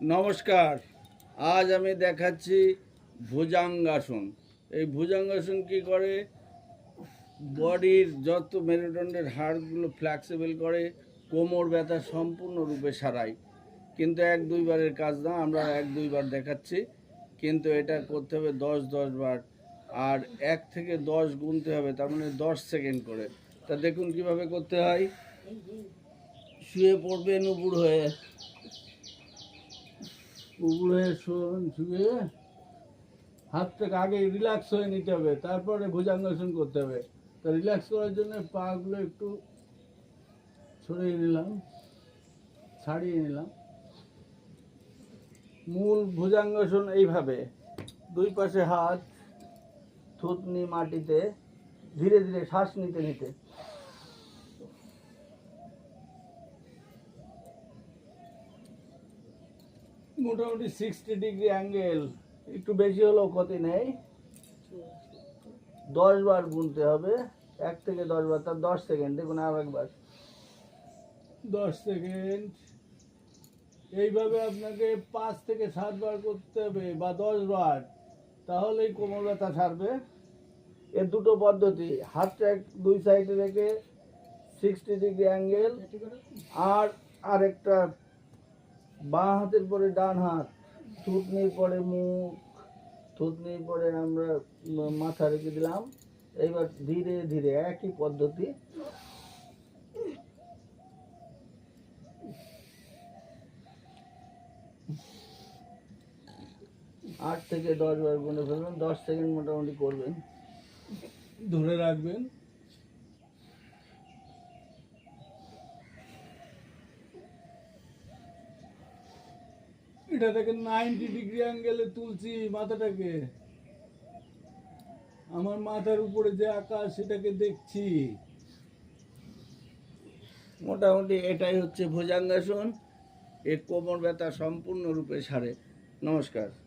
নমস্কার। আজ আমি দেখাচ্ছি ভুজাঙ্গাসন। এই ভুজাঙ্গাসন কি করে? বডির যত মেরুদণ্ডের হাড়গুলো ফ্লেক্সিবল করে, কোমর ব্যথা সম্পূর্ণরূপে সারায়। কিন্তু এক দুইবারের কাজ না, আমরা এক দুইবার দেখাচ্ছি। কিন্তু এটা করতে হবে দশ দশ বার। আর এক থেকে দশ গুনতে হবে, তার মানে দশ সেকেন্ড করে। তা দেখুন কীভাবে করতে হয়। শুয়ে পড়বেন উপুর হয়ে। উপুর শুয়ে হাতটাকে আগে রিল্যাক্স হয়ে নিতে হবে, তারপরে ভুজাঙ্গাসন করতে হবে। তা রিল্যাক্স করার জন্য পাগুলো একটু ছড়িয়ে নিলাম, ছাড়িয়ে নিলাম। মূল ভুজাঙ্গাসন এইভাবে, দুই পাশে হাত, থুতনি মাটিতে, ধীরে ধীরে শ্বাস নিতে নিতে। মোটামুটি সিক্সটি ডিগ্রি অ্যাঙ্গেল একটু বেশি হলেও ক্ষতি নেই। দশ বার গুনতে হবে এক থেকে দশ বার তার দশ সেকেন্ড দেখুন আর একবার। দশ সেকেন্ড এইভাবে আপনাকে পাঁচ থেকে সাত বার করতে হবে বা দশ বার তাহলেই কোমর ব্যথা সারবে। এর দুটো পদ্ধতি হাতটা এক- দুই সাইডে রেখে সিক্সটি ডিগ্রি অ্যাঙ্গেল আর আরেকটা বাঁ হাতের পরে ডান হাত, থুতনির পরে মুখ, থুতনির পরে আমরা মাথা রেখে দিলাম। এইবার ধীরে ধীরে একই পদ্ধতি। আট থেকে দশ বার গুনে ফেলবেন, দশ সেকেন্ড মোটামুটি করবেন। ধরে রাখবেন। এটা থেকে নাইনটি ডিগ্রি অ্যাঙ্গেলে তুলছি মাথাটাকে। আমার মাথার উপরে যে আকাশ, সেটাকে দেখছি। মোটামুটি এটাই হচ্ছে ভোজাঙ্গাসন। এর কোমর ব্যথা সম্পূর্ণরূপে সারে। নমস্কার।